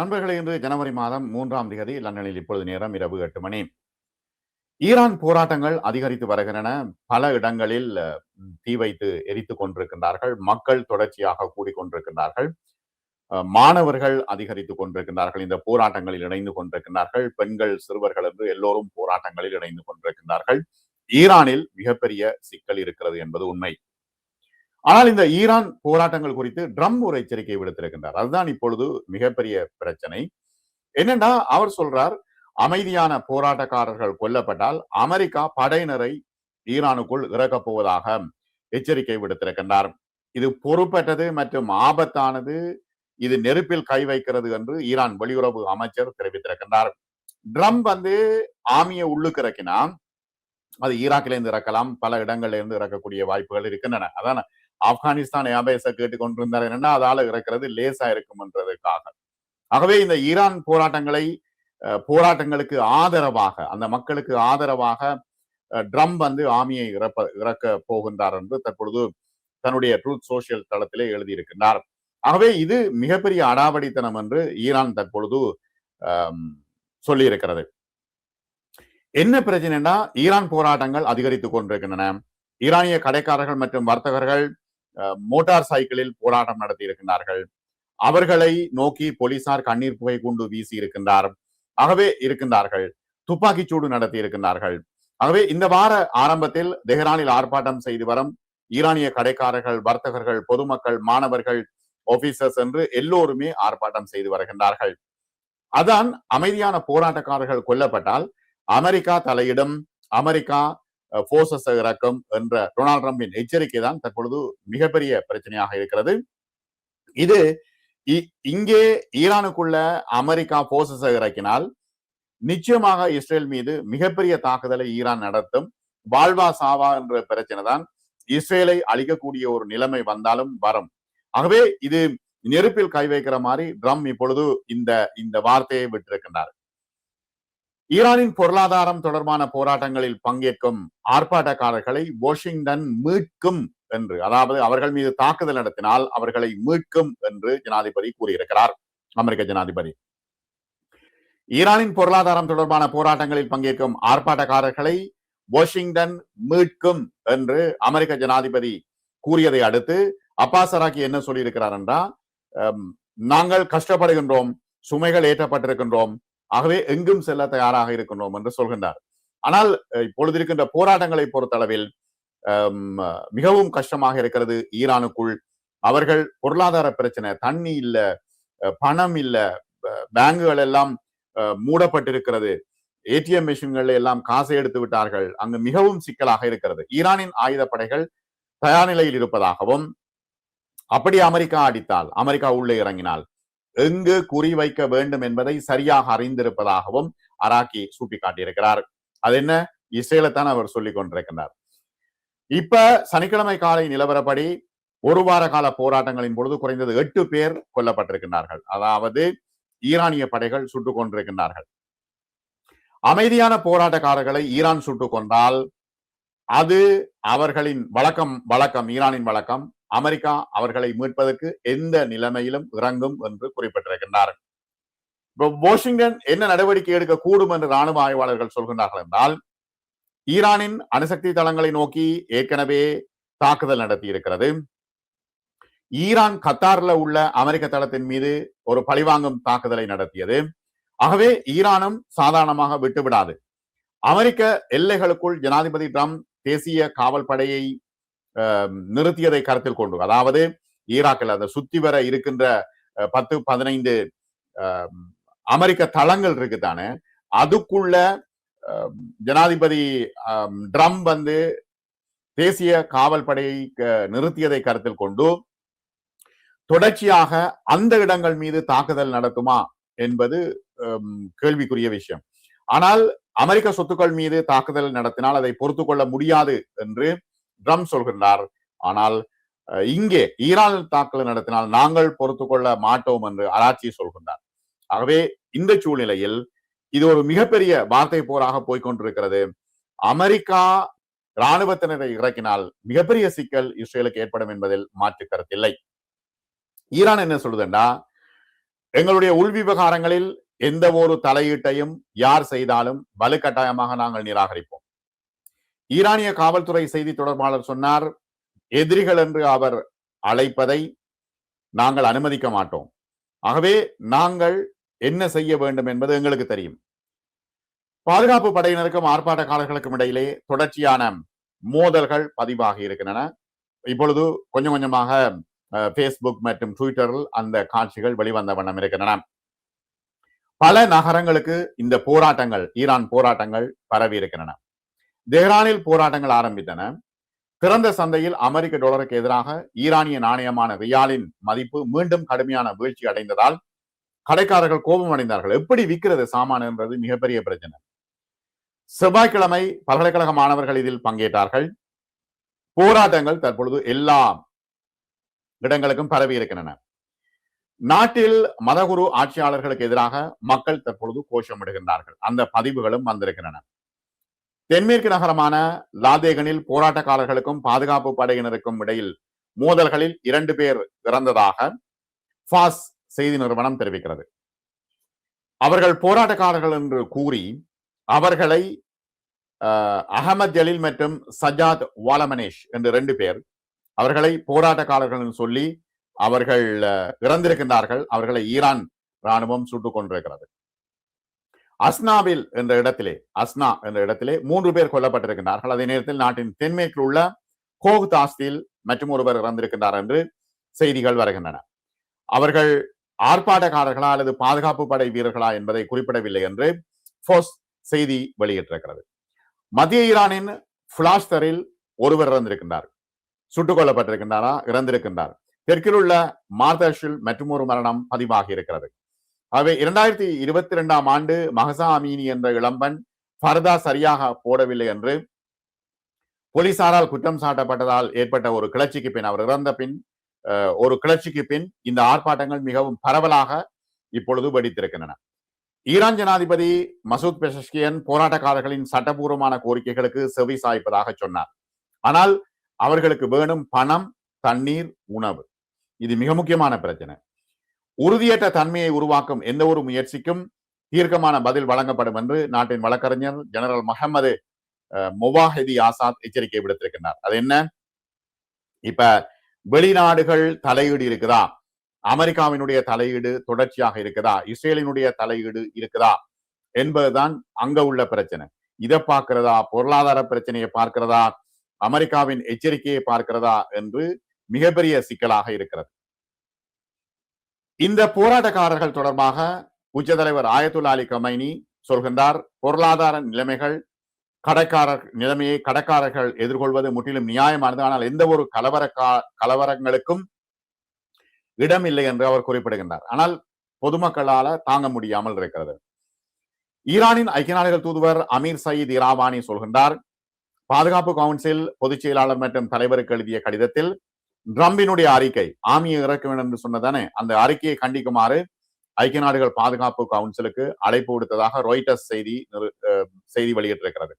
நண்பர்களே இன்று ஜனவரி மாதம் மூன்றாம் தேதி லண்டனில் இப்பொழுது நேரம் இரவு எட்டு மணி. ஈரான் போராட்டங்கள் அதிகரித்து வருகின்றன. பல இடங்களில் தீ வைத்து எரித்துக் கொண்டிருக்கின்றார்கள். மக்கள் தொடர்ச்சியாக கூடிக்கொண்டிருக்கின்றார்கள் அஹ், மாணவர்கள் அதிகரித்துக் கொண்டிருக்கின்றார்கள். இந்த போராட்டங்களில் இணைந்து கொண்டிருக்கின்றார்கள். பெண்கள் சிறுவர்கள் என்று எல்லோரும் போராட்டங்களில் இணைந்து கொண்டிருக்கின்றார்கள். ஈரானில் மிகப்பெரிய சிக்கல் இருக்கிறது என்பது உண்மை. ஆனால் இந்த ஈரான் போராட்டங்கள் குறித்து ட்ரம் ஒரு எச்சரிக்கை விடுத்திருக்கின்றார். அதுதான் இப்பொழுது மிகப்பெரிய பிரச்சனை. என்னன்னா அவர் சொல்றார் அமைதியான போராட்டக்காரர்கள் கொல்லப்பட்டால் அமெரிக்கா படையினரை ஈரானுக்குள் இறக்கப் போவதாக எச்சரிக்கை விடுத்திருக்கின்றார். இது பொறுப்பற்றது மற்றும் ஆபத்தானது. இது நெருப்பில் கை வைக்கிறது என்று ஈரான் வெளியுறவு அமைச்சர் தெரிவித்திருக்கின்றார். ட்ரம்ப் வந்து ஆமியை உள்ளுக்கு இறக்கினா அது ஈராக்கிலிருந்து இறக்கலாம். பல இடங்கள்ல இருந்து இறக்கக்கூடிய வாய்ப்புகள் இருக்கின்றன. அதான் ஆப்கானிஸ்தான் ஏபேச கேட்டுக்கொண்டிருந்தார் என்னன்னா அதால இறக்கிறது லேசா இருக்கும்ன்றதுக்காக. ஆகவே இந்த ஈரான் போராட்டங்களை போராட்டங்களுக்கு ஆதரவாக அந்த மக்களுக்கு ஆதரவாக ட்ரம்ப் வந்து ஆமியை இறப்ப இறக்க போகின்றார் என்று தற்பொழுது தன்னுடைய ட்ரூத் சோசியல் தளத்திலே எழுதியிருக்கின்றார். ஆகவே இது மிகப்பெரிய அடாவடித்தனம் என்று ஈரான் தற்பொழுது சொல்லியிருக்கிறது. என்ன பிரச்சனைனா ஈரான் போராட்டங்கள் அதிகரித்துக் கொண்டிருக்கின்றன. ஈரானிய கடைக்காரர்கள் மற்றும் வர்த்தகர்கள் மோட்டார் சைக்கிளில் போராட்டம் நடத்தி இருக்கின்றார்கள் அவர்களை நோக்கி போலீசார் கண்ணீர் புகை கொண்டு வீசி இருக்கின்றார். ஆகவே இருக்கின்றார்கள். துப்பாக்கிச் சூடு நடத்தி இருக்கின்றார்கள். ஆகவே இந்த வார ஆரம்பத்தில் தெஹ்ரானில் ஆர்ப்பாட்டம் செய்து வரும் ஈரானிய கடைக்காரர்கள் வர்த்தகர்கள் பொதுமக்கள் மாணவர்கள் ஆபீசர்ஸ் என்று எல்லோருமே ஆர்ப்பாட்டம் செய்து வருகின்றார்கள். அதான் அமைதியான போராட்டக்காரர்கள் கொல்லப்பட்டால் அமெரிக்கா தலையிடும். அமெரிக்கா போர்சஸ் இறக்கம் என்ற டொனால்ட் ட்ரம்பின் எச்சரிக்கை தான் தற்பொழுது மிகப்பெரிய பிரச்சனையாக இருக்கிறது. இது இ- இங்கே ஈரானுக்குள்ள அமெரிக்கா போர்சஸ் இறக்கினால் நிச்சயமாக இஸ்ரேல் மீது மிகப்பெரிய தாக்குதலை ஈரான் நடத்தும். வாழ்வா சாவா என்ற பிரச்சனை தான் இஸ்ரேலை அழிக்கக்கூடிய ஒரு நிலைமை வந்தாலும் வரும். ஆகவே இது நெருப்பில் கை வைக்கிற மாதிரி ட்ரம் இப்பொழுது இந்த இந்த வார்த்தையை விட்டிருக்கின்றார். ஈரானின் பொருளாதாரம் தொடர்பான போராட்டங்களில் பங்கேற்கும் ஆர்ப்பாட்டக்காரர்களை வாஷிங்டன் மீட்கும் என்று அதாவது அவர்கள் மீது தாக்குதல் நடத்தினால் அவர்களை மீட்கும் என்று ஜனாதிபதி கூறியிருக்கிறார். அமெரிக்க ஜனாதிபதி. ஈரானின் பொருளாதாரம் தொடர்பான போராட்டங்களில் பங்கேற்கும் ஆர்ப்பாட்டக்காரர்களை வாஷிங்டன் மீட்கும் என்று அமெரிக்க ஜனாதிபதி கூறியதை அடுத்து அப்பாஸ் சராக்கி என்ன சொல்லியிருக்கிறார் என்றால் நாங்கள் கஷ்டப்படுகின்றோம் சுமைகள் ஏற்றப்பட்டிருக்கின்றோம் ஆகவே எங்கும் செல்ல தயாராக இருக்கின்றோம் என்று சொல்கின்றார். ஆனால் இப்பொழுது இருக்கின்ற போராட்டங்களை பொறுத்தளவில் மிகவும் கஷ்டமாக இருக்கிறது ஈரானுக்குள். அவர்கள் பொருளாதார பிரச்சனை தண்ணி இல்ல பணம் இல்ல பேங்குகள் எல்லாம் அஹ், மூடப்பட்டிருக்கிறது. ஏடிஎம் மிஷின்கள் எல்லாம் காசை எடுத்து விட்டார்கள். அங்கு மிகவும் சிக்கலாக இருக்கிறது. ஈரானின் ஆயுதப்படைகள் தயார் நிலையில் இருப்பதாகவும் அப்படி அமெரிக்கா அடித்தால் அமெரிக்கா உள்ளே இறங்கினால் எங்கு குறி வைக்க வேண்டும் என்பதை சரியாக அறிந்திருப்பதாகவும் அராக்கி சுட்டிக்காட்டியிருக்கிறார். அது என்ன? இஸ்ரேலத்தான் அவர் சொல்லிக் கொண்டிருக்கிறார் இப்ப சனிக்கிழமை காலை நிலவரப்படி ஒரு வார கால போராட்டங்களின் பொழுது குறைந்தது எட்டு பேர் கொல்லப்பட்டிருக்கின்றார்கள். அதாவது ஈரானிய படைகள் சுட்டுக் கொண்டிருக்கின்றார்கள். அமைதியான போராட்டக்காரர்களை ஈரான் சுட்டுக் கொண்டால் அது அவர்களின் வழக்கம் வழக்கம் ஈரானின் வழக்கம். அமெரிக்கா அவர்களை மீட்பதற்கு எந்த நிலைமையிலும் இறங்கும் என்று குறிப்பிட்டிருக்கின்றார் இப்போ வாஷிங்டன் என்ன நடவடிக்கை எடுக்க கூடும் என்று ராணுவ ஆய்வாளர்கள் சொல்கின்றார்கள் என்றால் ஈரானின் அணுசக்தி தளங்களை நோக்கி ஏற்கனவே தாக்குதல் நடத்தி இருக்கிறது ஈரான் கத்தார்ல உள்ள அமெரிக்க தளத்தின் மீது ஒரு பழிவாங்கும் தாக்குதலை நடத்தியது. ஆகவே ஈரானும் சாதாரணமாக விட்டுவிடாது. அமெரிக்க எல்லைகளுக்குள் ஜனாதிபதி ட்ரம்ப் தேசிய காவல் படையை நிறுத்தியதை கருத்தில் கொண்டு அதாவது ஈராக்கில் அந்த சுத்தி வர இருக்கின்ற பத்து பதினைந்து அஹ், அமெரிக்க தளங்கள் இருக்குதானே அதுக்குள்ள அஹ், ஜனாதிபதி அஹ், ட்ரம்ப் வந்து தேசிய காவல் படையை க- நிறுத்தியதை கருத்தில் கொண்டு தொடர்ச்சியாக அந்த இடங்கள் மீது தாக்குதல் நடத்துமா என்பது ஹம், கேள்விக்குரிய விஷயம். ஆனால் அமெரிக்க சொத்துக்கள் மீது தாக்குதல் நடத்தினால் அதை பொறுத்து கொள்ள முடியாது என்று ட்ரம் சொல்கின்றார். ஆனால் அஹ், இங்கே ஈரானில் தாக்குதல் நடத்தினால் நாங்கள் பொறுத்து கொள்ள மாட்டோம் என்று அராச்சி சொல்கின்றார். ஆகவே இந்த சூழ்நிலையில் இது ஒரு மிகப்பெரிய வார்த்தை போராக போய்கொண்டிருக்கிறது அமெரிக்கா இராணுவத்தினரை இறக்கினால் மிகப்பெரிய சிக்கல் இஸ்ரேலுக்கு ஏற்படும் என்பதில் மாற்று கருத்தில்லை ஈரான் என்ன சொல்லுதுண்டா எங்களுடைய உள் விவகாரங்களில் எந்த ஒரு தலையீட்டையும் யார் செய்தாலும் வலுக்கட்டாயமாக நாங்கள் நிராகரிப்போம். ஈரானிய காவல்துறை செய்தி தொடர்பாளர் சொன்னார் எதிரிகள் என்று அவர் அழைப்பதை நாங்கள் அனுமதிக்க மாட்டோம். ஆகவே நாங்கள் என்ன செய்ய வேண்டும் என்பது எங்களுக்கு தெரியும். பாதுகாப்பு படையினருக்கும் ஆர்ப்பாட்டக்காரர்களுக்கும் இடையிலே தொடர்ச்சியான மோதல்கள் பதிவாகி இருக்கின்றன. இப்பொழுது கொஞ்சம் கொஞ்சமாக பேஸ்புக் மற்றும் ட்விட்டரில் அந்த காட்சிகள் வெளிவந்த வண்ணம் இருக்கின்றன. பல நகரங்களுக்கு இந்த போராட்டங்கள் ஈரான் போராட்டங்கள் பரவி இருக்கின்றன. தெஹ்ரானில் போராட்டங்கள் ஆரம்பித்தன. திறந்த சந்தையில் அமெரிக்க டாலருக்கு எதிராக ஈரானிய நாணயமான ரியாலின் மதிப்பு மீண்டும் கடுமையான வீழ்ச்சி அடைந்ததால் கடைக்காரர்கள் கோபம் அடைந்தார்கள். எப்படி விற்கிறது சாமான் என்பது மிகப்பெரிய பிரச்சனை. செவ்வாய்க்கிழமை பல்கலைக்கழக மாணவர்கள் இதில் பங்கேற்றார்கள். போராட்டங்கள் தற்பொழுது எல்லா இடங்களுக்கும் பரவி இருக்கின்றன. நாட்டில் மதகுரு ஆட்சியாளர்களுக்கு எதிராக மக்கள் தற்பொழுது கோஷமிடுகின்றார்கள். அந்த பதிவுகளும் வந்திருக்கின்றன. தென்மேற்கு நகரமான லாதேகனில் போராட்டக்காரர்களுக்கும் பாதுகாப்பு படையினருக்கும் இடையில் மோதல்களில் இரண்டு பேர் இறந்ததாக ஃபாஸ் செய்தி நிறுவனம் தெரிவிக்கிறது. அவர்கள் போராட்டக்காரர்கள் என்று கூறி அவர்களை அகமது ஜலீல் மற்றும் சஜாத் வாலமனேஷ் என்று ரெண்டு பேர் அவர்களை போராட்டக்காரர்கள் சொல்லி அவர்கள் இறந்திருக்கின்றார்கள். அவர்களை ஈரான் ராணுவம் சுட்டுக் கொண்டிருக்கிறது. அஸ்னாவில் என்ற இடத்திலே அஸ்னா என்ற இடத்திலே மூன்று பேர் கொல்லப்பட்டிருக்கின்றார்கள். அதே நேரத்தில் நாட்டின் தென்மேற்கில் உள்ள கோகுதாஸ்தில் மற்றும் ஒருவர் இறந்திருக்கின்றார் என்று செய்திகள் வருகின்றன. அவர்கள் ஆர்ப்பாட்டக்காரர்களா அல்லது பாதுகாப்பு படை வீரர்களா என்பதை குறிப்பிடவில்லை என்று போஸ் செய்தி வெளியிட்டிருக்கிறது. மத்திய ஈரானின் புலாஸ்தரில் ஒருவர் இறந்திருக்கின்றார். சுட்டுக் கொல்லப்பட்டிருக்கின்றாரா? இறந்திருக்கின்றார். தெற்கில் உள்ள மார்தஷில் மற்றும் ஒரு மரணம் பதிவாகி இருக்கிறது. ஆகவே இரண்டாயிரத்தி இருபத்தி இரண்டாம் ஆண்டு மஹசா அமீனி என்ற இளம்பன் ஃபர்தா சரியாக போடவில்லை என்று போலீசாரால் குற்றம் சாட்டப்பட்டதால் ஏற்பட்ட ஒரு கிளர்ச்சிக்கு பின் அவர் இறந்த பின் ஒரு கிளர்ச்சிக்கு பின் இந்த ஆர்ப்பாட்டங்கள் மிகவும் பரவலாக இப்பொழுது வெடித்திருக்கின்றன. ஈரான் ஜனாதிபதி மசூத் பெஷஷ்கியன் போராட்டக்காரர்களின் சட்டபூர்வமான கோரிக்கைகளுக்கு செவி சாய்ப்பதாக சொன்னார். ஆனால் அவர்களுக்கு வேணும் பணம் தண்ணீர் உணவு. இது மிக முக்கியமான பிரச்சனை. உறுதியற்ற தன்மையை உருவாக்கும் எந்த ஒரு முயற்சிக்கும் தீர்க்கமான பதில் வழங்கப்படும் என்று நாட்டின் வழக்கறிஞர் ஜெனரல் மஹமது முவாஹிதி ஆசாத் எச்சரிக்கை விடுத்திருக்கிறார் அது என்ன? இப்ப வெளிநாடுகள் தலையீடு இருக்குதா? அமெரிக்காவினுடைய தலையீடு தொடர்ச்சியாக இருக்குதா? இஸ்ரேலினுடைய தலையீடு இருக்குதா? என்பதுதான் அங்க உள்ள பிரச்சனை. இதை பார்க்கிறதா? பொருளாதார பிரச்சனையை பார்க்கிறதா? அமெரிக்காவின் எச்சரிக்கையை பார்க்கிறதா? என்று மிகப்பெரிய சிக்கலாக இருக்கிறது. இந்த போராட்டக்காரர்கள் தொடர்பாக உச்ச தலைவர் ஆயத்துல்லா அலி கமைனி சொல்கின்றார் பொருளாதார நிலைமைகள் கடைக்காரர் நிலைமையை கடைக்காரர்கள் எதிர்கொள்வது முற்றிலும் நியாயமானது. ஆனால் எந்த ஒரு கலவர கலவரங்களுக்கும் இடமில்லை என்று அவர் குறிப்பிடுகின்றார். ஆனால் பொதுமக்களால தாங்க முடியாமல் இருக்கிறது. ஈரானின் ஐக்கிய நாடுகள் தூதுவர் அமீர் சயீத் இராவானி சொல்கின்றார் பாதுகாப்பு கவுன்சில் பொதுச் செயலாளர் மற்றும் தலைவருக்கு எழுதிய கடிதத்தில் டிரம்பினுடைய அறிக்கை ஆமியை இறக்க வேண்டும் என்று சொன்னதானே அந்த அறிக்கையை கண்டிக்குமாறு ஐக்கிய நாடுகள் பாதுகாப்பு கவுன்சிலுக்கு அழைப்பு விடுத்ததாக ராய்டர்ஸ் செய்தி செய்தி வெளியிட்டிருக்கிறது.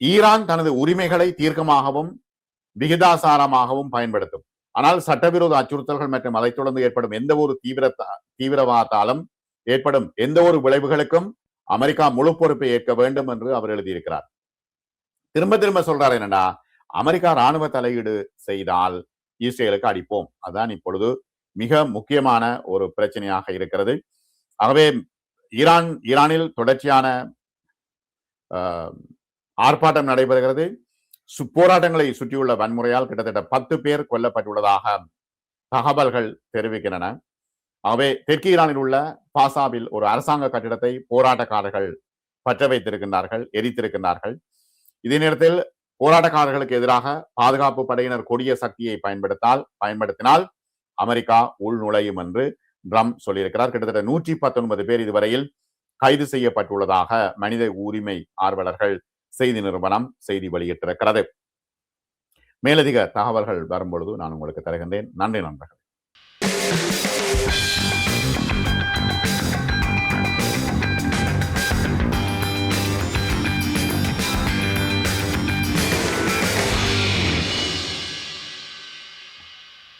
ஈரான் தனது உரிமைகளை தீர்க்கமாகவும் விகிதாசாரமாகவும் பயன்படுத்தும். ஆனால் சட்டவிரோத அச்சுறுத்தல்கள் மற்றும் அதைத் தொடர்ந்து ஏற்படும் எந்த ஒரு தீவிர தீவிரவாதத்தாலும் ஏற்படும் எந்த ஒரு விளைவுகளுக்கும் அமெரிக்கா முழு பொறுப்பை ஏற்க வேண்டும் என்று அவர் எழுதியிருக்கிறார். திரும்ப திரும்ப சொல்றாரு என்னடா அமெரிக்கா ராணுவ தலையீடு செய்தால் இஸ்ரேலுக்கு அடிப்போம். அதான் இப்பொழுது மிக முக்கியமான ஒரு பிரச்சனையாக இருக்கிறது. ஆகவே ஈரான் ஈரானில் தொடர்ச்சியான ஆர்ப்பாட்டம் நடைபெறுகிறது. போராட்டங்களை சுற்றியுள்ள வன்முறையால் கிட்டத்தட்ட பத்து பேர் கொல்லப்பட்டுள்ளதாக தகவல்கள் தெரிவிக்கின்றன. ஆகவே தெற்கு ஈரானில் உள்ள பாசாவில் ஒரு அரசாங்க கட்டிடத்தை போராட்டக்காரர்கள் பற்ற வைத்திருக்கின்றார்கள் எரித்திருக்கின்றார்கள். இதே நேரத்தில் போராட்டக்காரர்களுக்கு எதிராக பாதுகாப்பு படையினர் கொடிய சக்தியை பயன்படுத்தால் பயன்படுத்தினால் அமெரிக்கா உள் நுழையும் என்று ட்ரம்ப் சொல்லியிருக்கிறார். கிட்டத்தட்ட நூற்றி பத்தொன்பது பேர் இதுவரையில் கைது செய்யப்பட்டுள்ளதாக மனித உரிமை ஆர்வலர்கள் செய்தி நிறுவனம் செய்தி வெளியிட்டிருக்கிறது. மேலதிக தகவல்கள் வரும்பொழுது நான் உங்களுக்கு தருகின்றேன். நன்றி நண்பர்கள்.